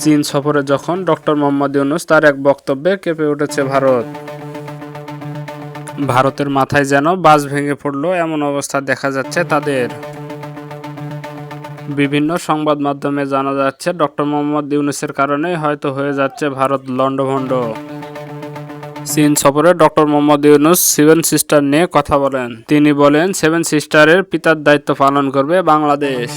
চীন সফরে যখন ডক্টর মোহাম্মদ ইউনুস তার এক বক্তব্যে কেঁপে উঠেছে ভারত। ভারতের মাথায় যেন বাস ভেঙে পড়ল এমন অবস্থা দেখা যাচ্ছে তাদের। বিভিন্ন সংবাদ মাধ্যমে জানা যাচ্ছে, ডক্টর মোহাম্মদ ইউনুসের কারণেই হয়তো হয়ে যাচ্ছে ভারত লণ্ডভণ্ড। চীন সফরে doctor Mohammad Yunus seven sister নিয়ে কথা বলেন। তিনি বলেন, সেভেন সিস্টারের পিতার দায়িত্ব পালন করবে বাংলাদেশ।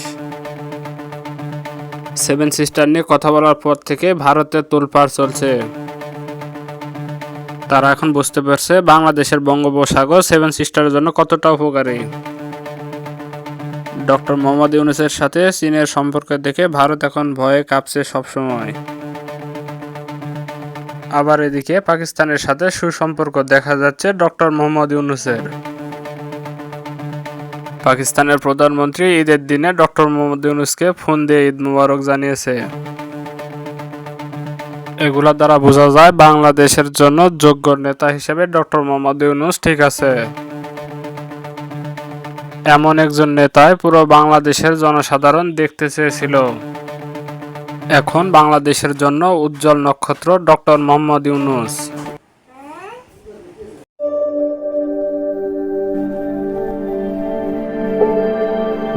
সেভেন সিস্টার নিয়ে কথা বলার পর থেকে ভারতে তোলপাড় চলছে। তারা এখন বুঝতে পারছে বাংলাদেশের বঙ্গোপসাগর সেভেন সিস্টারের জন্য কতটা উপকারী। ডক্টর মোহাম্মদ ইউনুসের সাথে চীনের সম্পর্ক দেখে ভারত এখন ভয়ে কাঁপছে সবসময়। আবার এদিকে পাকিস্তানের সাথে সুসম্পর্ক দেখা যাচ্ছে ডক্টর মোহাম্মদ ইউনুসের। পাকিস্তানের প্রধানমন্ত্রী ঈদের দিনে ডক্টর মোহাম্মদ ইউনুসকে ফোন দিয়ে ঈদ মুবারক জানিয়েছে। এগুলা দ্বারা বোঝা যায় বাংলাদেশের জন্য যোগ্য নেতা হিসেবে ডক্টর মোহাম্মদ ইউনুস ঠিক আছে। এমন একজন নেতায় পুরো বাংলাদেশের জনসাধারণ দেখতে চেয়েছিল। এখন বাংলাদেশের জন্য উজ্জ্বল নক্ষত্র doctor Mohammad Yunus.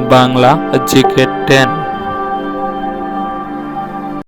Bangla GK ten